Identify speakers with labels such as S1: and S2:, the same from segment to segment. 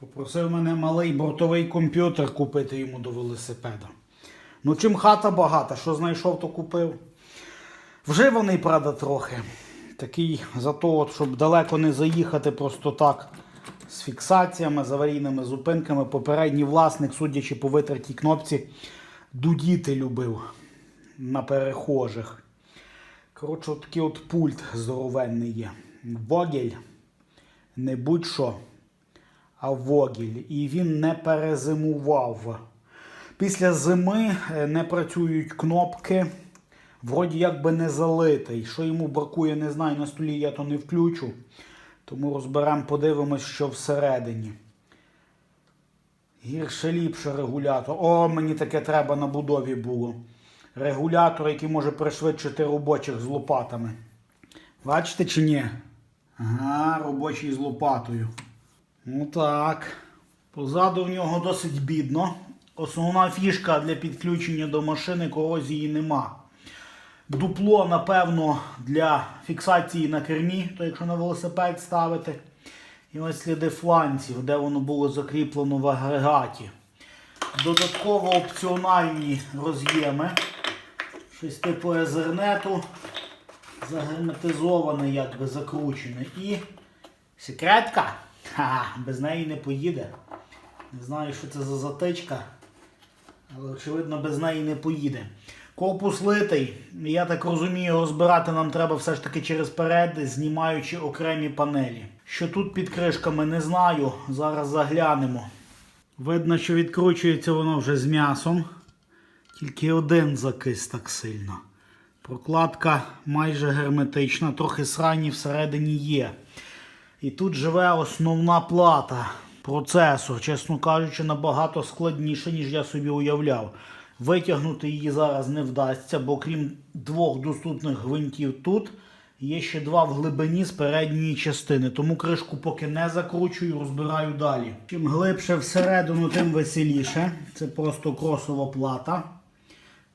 S1: Попросив мене малий бортовий комп'ютер купити йому до велосипеда. Ну, чим хата багата, що знайшов, то купив. Вживаний, правда, трохи. Такий зато, от, щоб далеко не заїхати просто так. З фіксаціями, з аварійними зупинками. Попередній власник, судячи по витертій кнопці, дудіти любив на перехожих. Коротше, от такий от пульт здоровенний є. Вогель. Не будь-що, а вогель. І він не перезимував. Після зими е, не працюють кнопки. Вроді як би не залитий. Що йому бракує, не знаю. На столі я то не включу. Тому розберемо, подивимось, що всередині. Гірше ліпше регулятор. О, мені таке треба на будові було. Регулятор, який може пришвидшити робочих з лопатами. Бачите чи ні? Ага, робочий з лопатою. Ну так. Позаду в нього досить бідно. Основна фішка для підключення до машини корозії нема. Дупло, напевно, для фіксації на кермі, то якщо на велосипед ставити. І ось сліди фланців, де воно було закріплено в агрегаті. Додатково опціональні роз'єми. Щось типуезернету. Загерметизоване, якби закручене. І секретка. Ха, без неї не поїде. Не знаю, що це за затичка. Але очевидно без неї не поїде. Корпус литий. Я так розумію, розбирати нам треба все ж таки через перед, знімаючи окремі панелі. Що тут під кришками, не знаю. Зараз заглянемо. Видно, що відкручується воно вже з м'ясом. Тільки один закис так сильно. Прокладка майже герметична, трохи срані всередині є. І тут живе основна плата. Процесор, чесно кажучи, набагато складніше, ніж я собі уявляв. Витягнути її зараз не вдасться, бо крім двох доступних гвинтів тут, є ще два в глибині з передньої частини. Тому кришку поки не закручую, розбираю далі. Чим глибше всередину, тим веселіше. Це просто кросова плата.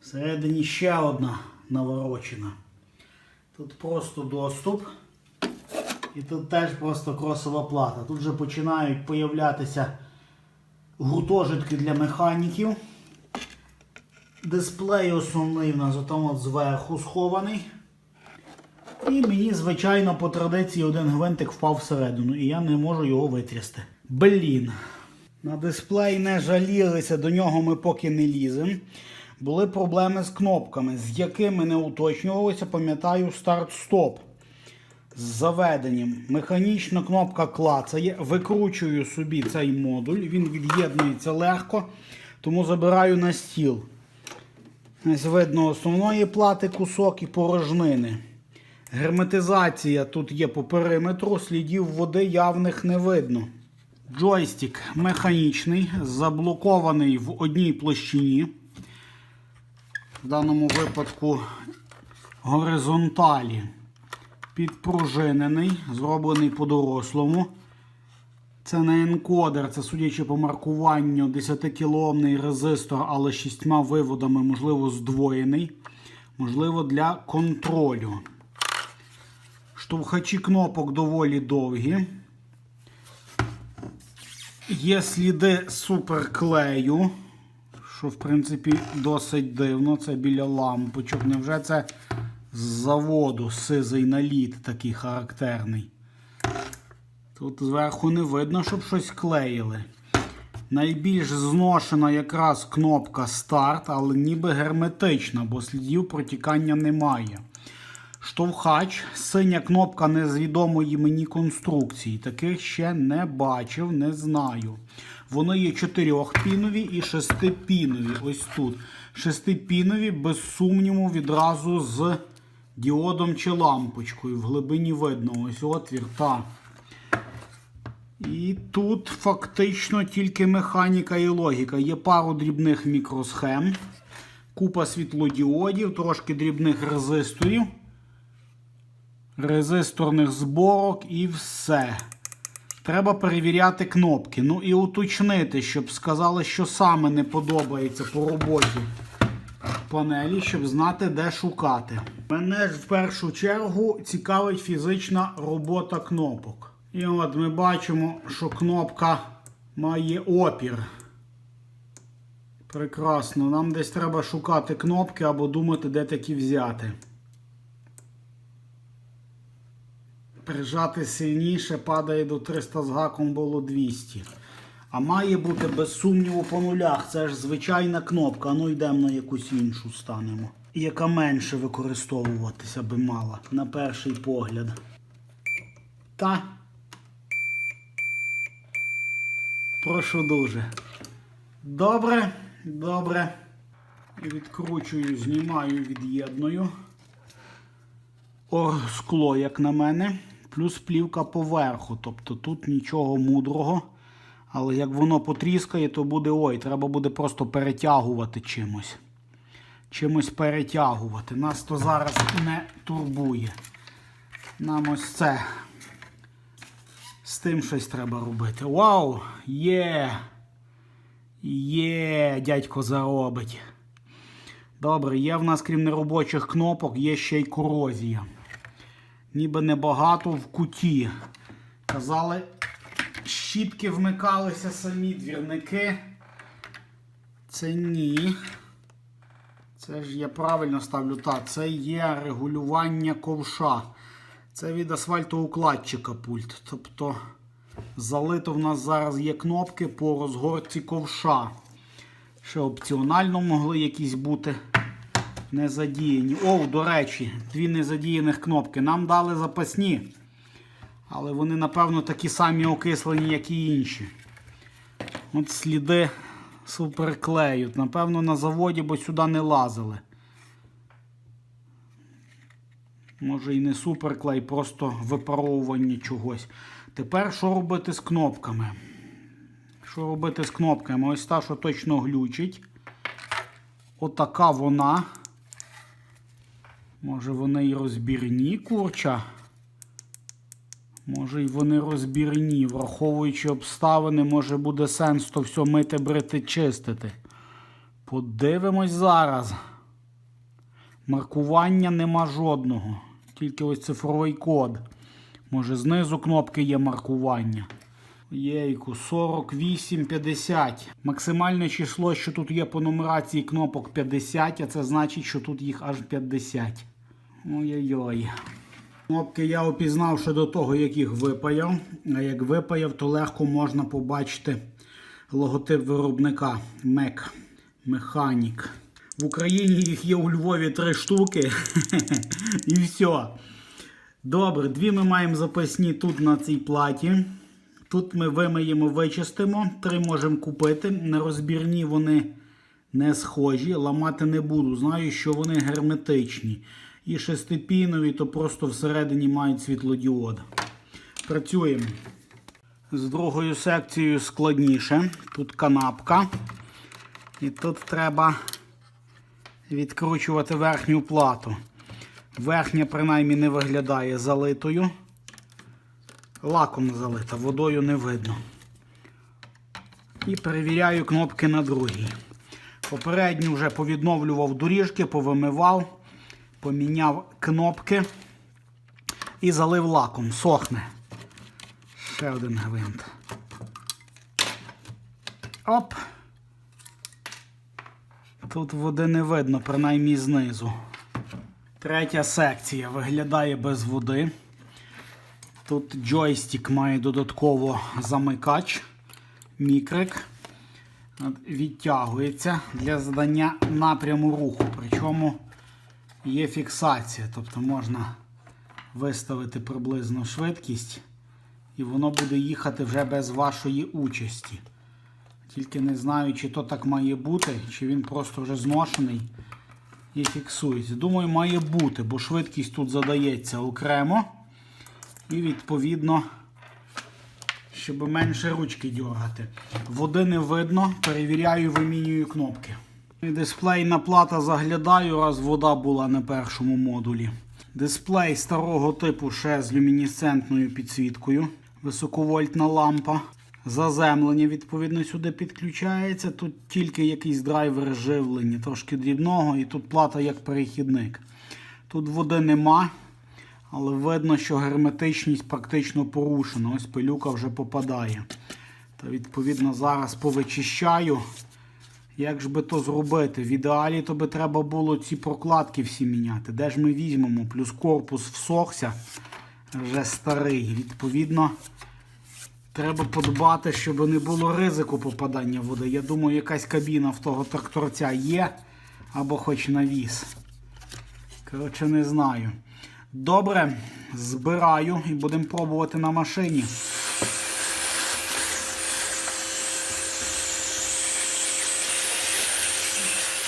S1: Всередині ще одна наворочена. Тут просто доступ. І тут теж просто кросова плата. Тут вже починають появлятися гуртожитки для механіків. Дисплей основний в нас отам от зверху схований. І мені, звичайно, по традиції один гвинтик впав всередину, і я не можу його витрясти. Блін. На дисплей не жалілися, до нього ми поки не ліземо. Були проблеми з кнопками, з якими не уточнювалося, пам'ятаю, старт-стоп. З заведенням. Механічна кнопка клацає. Викручую собі цей модуль, він від'єднується легко, тому забираю на стіл. Ось видно основної плати кусок і порожнини. Герметизація тут є по периметру, слідів води явних не видно. Джойстик механічний, заблокований в одній площині. В даному випадку горизонталі. Підпружинений, зроблений по-дорослому. Це не енкодер, це судячи по маркуванню 10-кіломний резистор, але з шістьма виводами, можливо, здвоєний. Можливо, для контролю. Штовхачі кнопок доволі довгі. Є сліди суперклею, що, в принципі, досить дивно. Це біля лампочок. Невже це з заводу сизий наліт такий характерний? Тут зверху не видно, щоб щось клеїли. Найбільш зношена якраз кнопка старт, але ніби герметична, бо слідів протікання немає. Штовхач, синя кнопка незвідомої мені конструкції. Таких ще не бачив, не знаю. Вони є чотирьохпінові і шестипінові. Ось тут. Шестипінові, без сумніву, відразу з діодом чи лампочкою. В глибині видно ось отвір. та. І тут фактично тільки механіка і логіка. Є пару дрібних мікросхем, купа світлодіодів, трошки дрібних резисторів, резисторних зборок і все. Треба перевіряти кнопки. Ну і уточнити, щоб сказали, що саме не подобається по роботі панелі, щоб знати, де шукати. Мене ж в першу чергу цікавить фізична робота кнопок. І от ми бачимо, що кнопка має опір. Прекрасно. Нам десь треба шукати кнопки або думати, де такі взяти. Прижати сильніше падає до 300 з гаком було 200. А має бути без сумніву по нулях. Це ж звичайна кнопка. Ну йдемо на якусь іншу станемо. Яка менше використовуватися би мала на перший погляд. Та. Прошу дуже. Добре, добре. Відкручую, знімаю, від'єдную. О, скло, як на мене, плюс плівка поверху. Тобто тут нічого мудрого. Але як воно потріскає, то буде ой, треба буде просто перетягувати чимось. Чимось перетягувати. Нас то зараз не турбує. Нам ось це. З тим щось треба робити. Вау! Є! Є, дядько заробить. Добре, є в нас, крім неробочих кнопок, є ще й корозія. Ніби небагато в куті. Казали, щітки вмикалися самі двірники. Це ні. Це ж я правильно ставлю. Так, це є регулювання ковша. Це від асфальтоукладчика пульт. Тобто залито в нас зараз є кнопки по розгорці ковша. Ще опціонально могли якісь бути не задіяні. О, до речі, дві незадіяних кнопки. Нам дали запасні. Але вони, напевно, такі самі окислені, як і інші. От сліди суперклею. Напевно, на заводі, бо сюди не лазили. Може і не суперклей, просто випаровування чогось. Тепер що робити з кнопками? Що робити з кнопками? Ось та, що точно глючить. Отака вона. Може вони і розбірні курча. Може і вони розбірні. Враховуючи обставини, може буде сенс то все мити, брити, чистити. Подивимось зараз. Маркування нема жодного. Тільки ось цифровий код. Може знизу кнопки є маркування. Єйку, 48,50. Максимальне число, що тут є по нумерації кнопок 50, а це значить, що тут їх аж 50. Ой-ой-ой. Кнопки я опізнав ще до того, як їх випаяв. А як випаяв, то легко можна побачити логотип виробника MEC. Механік. В Україні їх є у Львові три штуки. І все. Добре, дві ми маємо запасні тут на цій платі. Тут ми вимиємо, вичистимо. Три можемо купити. Нерозбірні вони не схожі. Ламати не буду. Знаю, що вони герметичні. І шестипінові, то просто всередині мають світлодіод. Працюємо. З другою секцією складніше. Тут канапка. І тут треба відкручувати верхню плату. Верхня, принаймні, не виглядає залитою. Лаком залита, водою не видно. І перевіряю кнопки на другій. Попередню вже повідновлював доріжки, повимивав, поміняв кнопки і залив лаком. Сохне. Ще один гвинт. Оп. Тут води не видно, принаймні знизу. Третя секція виглядає без води. Тут джойстик має додатково замикач, мікрик. Відтягується для задання напряму руху. Причому є фіксація. Тобто можна виставити приблизно швидкість, і воно буде їхати вже без вашої участі. Тільки не знаю, чи то так має бути, чи він просто вже зношений і фіксується. Думаю, має бути, бо швидкість тут задається окремо. І відповідно, щоб менше ручки дергати. Води не видно, перевіряю, вимінюю кнопки. Дисплейна плата заглядаю, раз вода була на першому модулі. Дисплей старого типу ще з люмінесцентною підсвіткою. Високовольтна лампа. Заземлення, відповідно, сюди підключається. Тут тільки якийсь драйвер живлення, трошки дрібного, і тут плата як перехідник. Тут води нема, але видно, що герметичність практично порушена. Ось пилюка вже попадає. Та відповідно зараз повичищаю. Як ж би то зробити? В ідеалі то би треба було ці прокладки всі міняти. Де ж ми візьмемо? Плюс корпус всохся, вже старий. Відповідно, треба подбати, щоб не було ризику попадання води. Я думаю, якась кабіна в того тракторця є, або хоч навіс. Коротше, не знаю. Добре, збираю і будемо пробувати на машині.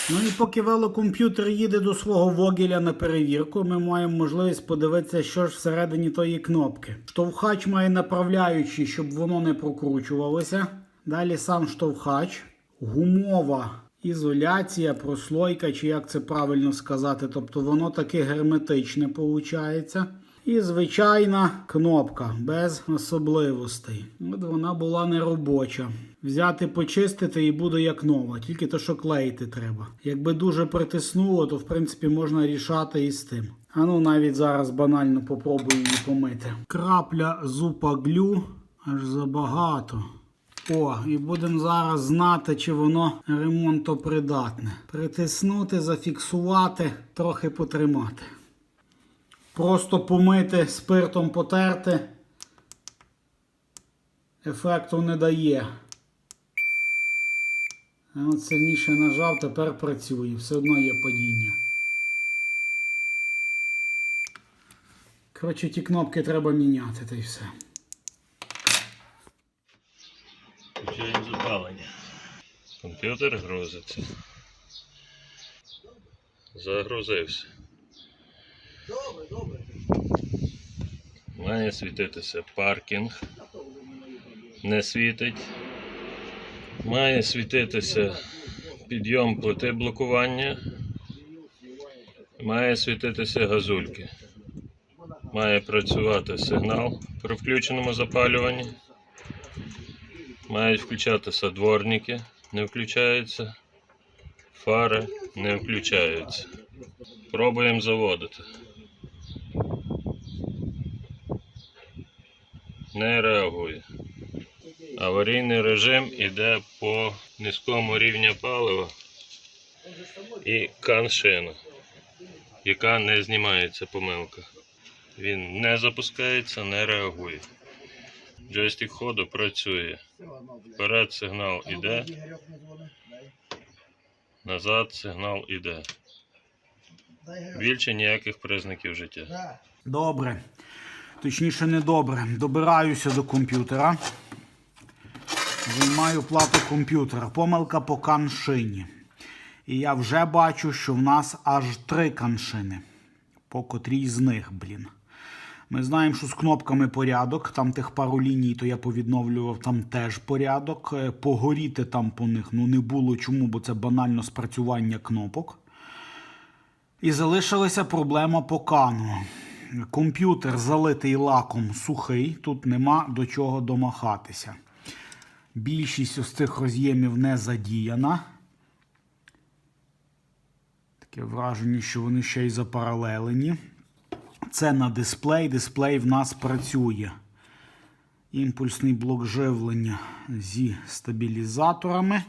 S1: Ну і поки велокомп'ютер їде до свого вогеля на перевірку, ми маємо можливість подивитися, що ж всередині тої кнопки. Штовхач має направляючий, щоб воно не прокручувалося. Далі сам штовхач, гумова ізоляція, прослойка, чи як це правильно сказати. Тобто воно таке герметичне виходить. І звичайна кнопка без особливостей. От вона була неробоча. Взяти, почистити і буде як нова, тільки то, що клеїти треба. Якби дуже притиснуло, то в принципі можна рішати і з тим. А ну навіть зараз банально попробую її помити. Крапля зупа глю аж забагато. О, і будемо зараз знати, чи воно ремонтопридатне. Притиснути, зафіксувати, трохи потримати. Просто помити, спиртом потерти. Ефекту не дає. От сильніше нажав, тепер працює. Все одно є падіння. Коротше, ті кнопки треба міняти, та й все.
S2: Включаємо запалення. Комп'ютер грузиться. Загрузився.
S3: Добре, добре.
S2: Має світитися паркінг. Не світить. Має світитися підйом плити блокування. Має світитися газульки. Має працювати сигнал при включеному запалюванні. Мають включатися дворники, не включаються. Фари не включаються. Пробуємо заводити. Не реагує. Аварійний режим іде по низькому рівню палива і каншина, яка не знімається помилка. Він не запускається, не реагує. Джойстик ходу працює. Вперед сигнал іде, назад сигнал іде. Більше ніяких признаків життя.
S1: Добре. Точніше, не добре. Добираюся до комп'ютера. Займаю плату комп'ютера. Помилка по каншині. І я вже бачу, що в нас аж три каншини. По котрій з них, блін. Ми знаємо, що з кнопками порядок. Там тих пару ліній, то я повідновлював, там теж порядок. Е, Погоріти там по них ну не було. Чому? Бо це банально спрацювання кнопок. І залишилася проблема по кану. Комп'ютер залитий лаком сухий, тут нема до чого домахатися. Більшість ось цих роз'ємів не задіяна. Таке враження, що вони ще й запаралелені. Це на дисплей. Дисплей в нас працює. Імпульсний блок живлення зі стабілізаторами.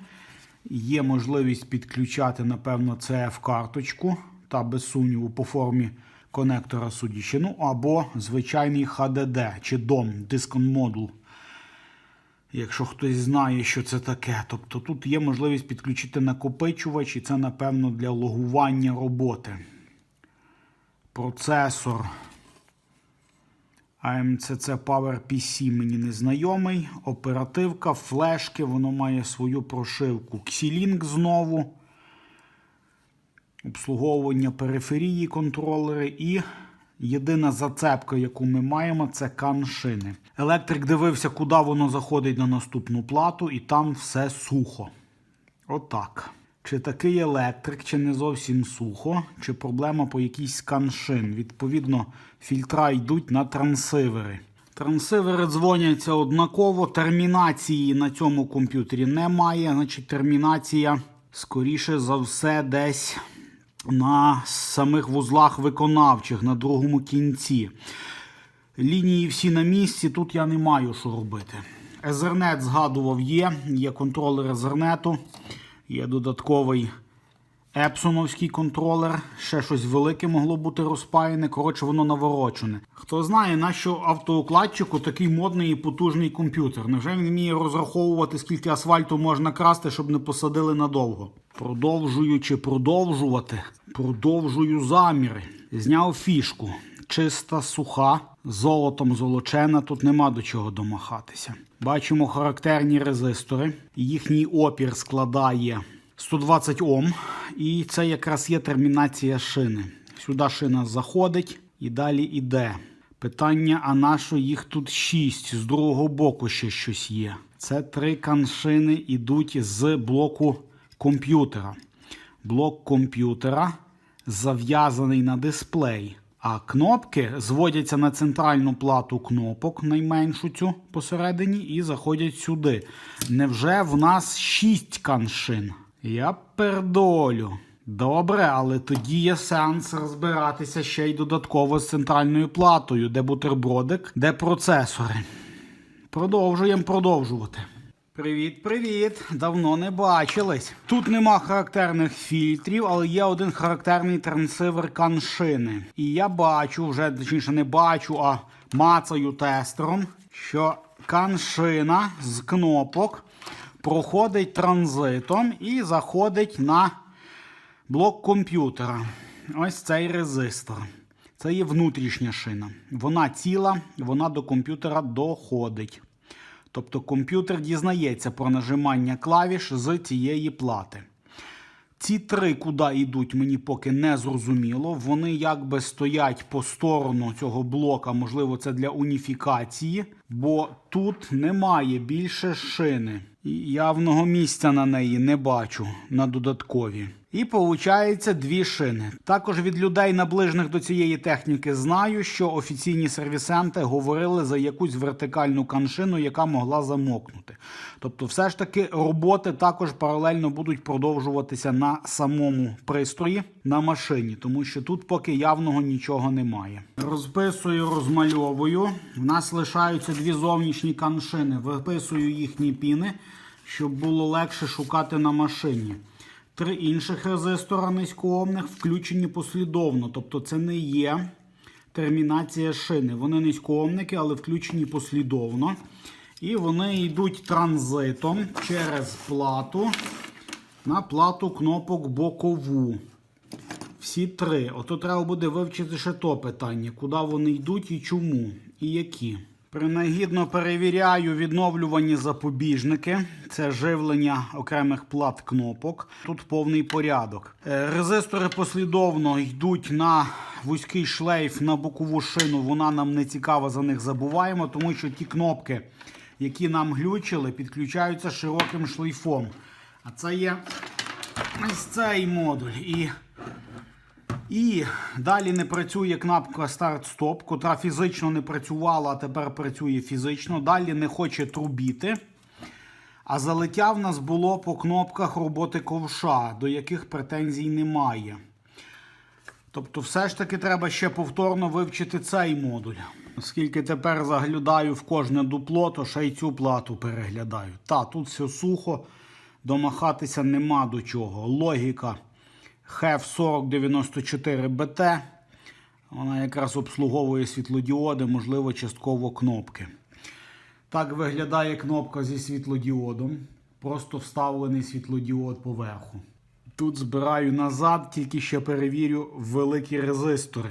S1: Є можливість підключати, напевно, CF-карточку та без сумніву по формі конектора судячи. Ну або звичайний HDD чи DOM, Discon Module. Якщо хтось знає, що це таке. Тобто тут є можливість підключити накопичувач, і це, напевно, для логування роботи. Процесор AMCC PowerPC мені не знайомий. Оперативка, флешки, воно має свою прошивку. Xilink знову. Обслуговування периферії, контролери і єдина зацепка, яку ми маємо, це каншини. Електрик дивився, куди воно заходить на наступну плату, і там все сухо. Отак. Чи такий електрик, чи не зовсім сухо, чи проблема по якійсь каншин. Відповідно, фільтра йдуть на трансивери. Трансивери дзвоняться однаково, термінації на цьому комп'ютері немає. Значить, термінація, скоріше за все, десь на самих вузлах виконавчих, на другому кінці. Лінії всі на місці, тут я не маю що робити. Ethernet згадував є, є контролер Ethernet, є додатковий Епсоновський контролер, ще щось велике могло бути розпаяне. Коротше, воно наворочене. Хто знає, на що автоукладчику такий модний і потужний комп'ютер. Невже він вміє розраховувати, скільки асфальту можна красти, щоб не посадили надовго? Продовжуючи продовжувати, продовжую заміри. Зняв фішку. Чиста, суха, золотом золочена, тут нема до чого домахатися. Бачимо характерні резистори. Їхній опір складає 120 Ом, і це якраз є термінація шини. Сюди шина заходить і далі йде. Питання: а на що їх тут 6? З другого боку ще щось є. Це три каншини йдуть з блоку комп'ютера. Блок комп'ютера зав'язаний на дисплей. А кнопки зводяться на центральну плату кнопок, найменшу цю посередині, і заходять сюди. Невже в нас 6 каншин? Я пердолю. Добре, але тоді є сенс розбиратися ще й додатково з центральною платою, де бутербродик, де процесори. Продовжуємо продовжувати. Привіт, привіт! Давно не бачились. Тут нема характерних фільтрів, але є один характерний трансивер каншини. І я бачу, вже точніше не бачу, а мацаю тестером, що каншина з кнопок проходить транзитом і заходить на блок комп'ютера. Ось цей резистор. Це є внутрішня шина. Вона ціла, вона до комп'ютера доходить. Тобто комп'ютер дізнається про нажимання клавіш з цієї плати. Ці три, куди йдуть, мені поки не зрозуміло. Вони якби стоять по сторону цього блока, можливо, це для уніфікації, бо тут немає більше шини. І явного місця на неї не бачу на додаткові. І виходить дві шини. Також від людей, наближених до цієї техніки, знаю, що офіційні сервісенти говорили за якусь вертикальну каншину, яка могла замокнути. Тобто, все ж таки, роботи також паралельно будуть продовжуватися на самому пристрої на машині, тому що тут поки явного нічого немає. Розписую, розмальовую. В нас лишаються дві зовнішні каншини. Виписую їхні піни, щоб було легше шукати на машині. Три інших резистора низькоомних включені послідовно. Тобто це не є термінація шини. Вони низькоомники, але включені послідовно. І вони йдуть транзитом через плату на плату кнопок бокову. Всі три. Ото треба буде вивчити ще то питання, куди вони йдуть і чому, і які. Принагідно перевіряю відновлювані запобіжники. Це живлення окремих плат кнопок. Тут повний порядок. Е, Резистори послідовно йдуть на вузький шлейф на бокову шину. Вона нам не цікава, за них забуваємо, тому що ті кнопки, які нам глючили, підключаються широким шлейфом. А це є ось цей модуль. І і далі не працює кнопка старт-стоп, котра фізично не працювала, а тепер працює фізично. Далі не хоче трубіти. А залиття в нас було по кнопках роботи ковша, до яких претензій немає. Тобто, все ж таки треба ще повторно вивчити цей модуль. Оскільки тепер заглядаю в кожне дупло, то ще й цю плату переглядаю. Та, тут все сухо, домахатися нема до чого. Логіка. HEV 4094BT. Вона якраз обслуговує світлодіоди, можливо, частково кнопки. Так виглядає кнопка зі світлодіодом. Просто вставлений світлодіод поверху. Тут збираю назад, тільки ще перевірю великі резистори,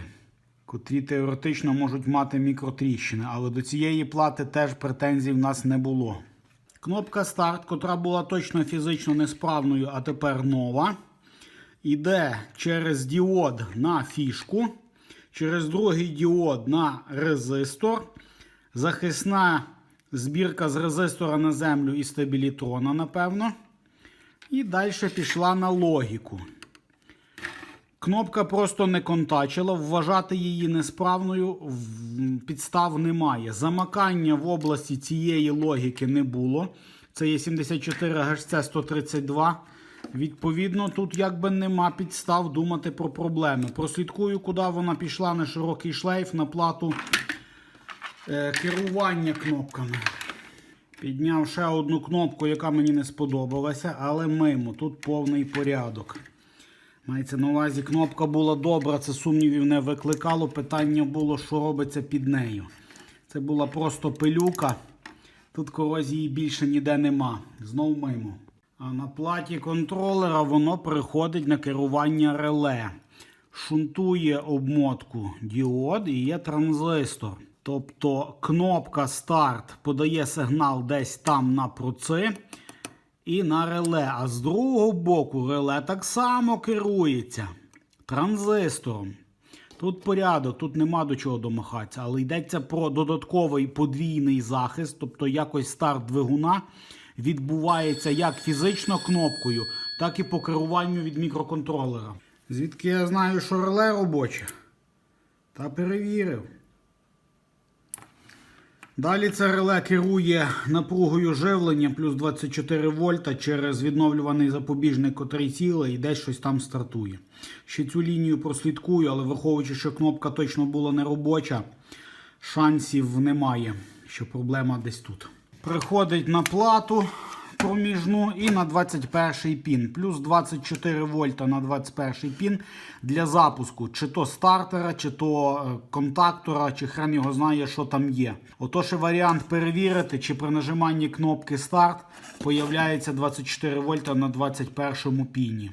S1: котрі теоретично можуть мати мікротріщини, але до цієї плати теж претензій в нас не було. Кнопка старт, котра була точно фізично несправною, а тепер нова йде через діод на фішку, через другий діод на резистор, захисна збірка з резистора на землю і стабілітрона, напевно. І далі пішла на логіку. Кнопка просто не контачила, вважати її несправною підстав немає. Замикання в області цієї логіки не було. Це є 74 ГHz 132. Відповідно, тут якби нема підстав думати про проблеми. Прослідкую, куди вона пішла на широкий шлейф на плату е, керування кнопками. Підняв ще одну кнопку, яка мені не сподобалася, але мимо. Тут повний порядок. Мається на увазі, кнопка була добра, це сумнівів не викликало. Питання було, що робиться під нею. Це була просто пилюка. Тут корозії більше ніде нема. Знов мимо. А на платі контролера воно приходить на керування реле. Шунтує обмотку діод і є транзистор. Тобто кнопка старт подає сигнал десь там на проци і на реле. А з другого боку реле так само керується транзистором. Тут порядок, тут нема до чого домахатися, але йдеться про додатковий подвійний захист, тобто якось старт двигуна відбувається як фізично кнопкою, так і по керуванню від мікроконтролера. Звідки я знаю, що реле робоче? Та перевірив. Далі це реле керує напругою живлення плюс 24 вольта через відновлюваний запобіжник, котрий цілий і десь щось там стартує. Ще цю лінію прослідкую, але враховуючи, що кнопка точно була не робоча, шансів немає, що проблема десь тут. Приходить на плату проміжну і на 21 пін. Плюс 24 вольта на 21 пін для запуску, чи то стартера, чи то е, контактора, чи хрен його знає, що там є. Отож і варіант перевірити, чи при нажиманні кнопки старт появляється 24 вольта на 21 піні.